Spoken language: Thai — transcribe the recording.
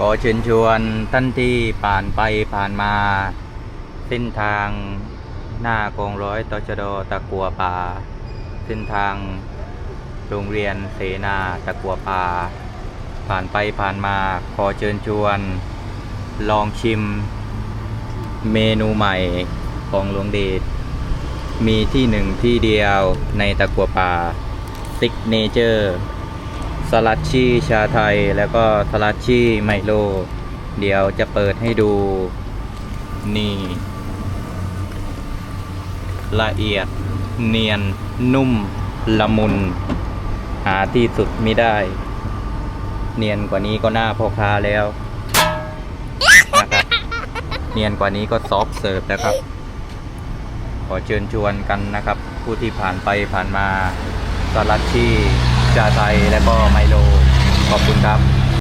ขอเชิญชวนท่านที่ผ่านไปผ่านมา เส้นทางหน้ากองร้อยตชดตะกัวป่า เส้นทางโรงเรียนเสนาตะกัวป่า ผ่านไปผ่านมาขอเชิญชวน ลองชิมเมนูใหม่ของหลวงเดชมีที่หนึ่งที่เดียวในตะกัวป่าซิกเนเจอร์ สลัดชี่ชาไทยแล้วก็สลัดชี่ไมโล เดี๋ยวจะเปิดให้ดู นี่ ละเอียดเนียนนุ่มละมุน หาที่สุดไม่ได้ เนียนกว่านี้ก็หน้าพ่อค้าแล้วนะครับเนียนกว่านี้ก็ซอฟเสิร์ฟนะครับ ขอเชิญชวนกันนะครับ ผู้ที่ผ่านไปผ่านมาสลัดชี่ ชาไทย และก็ไมโล ขอบคุณครับ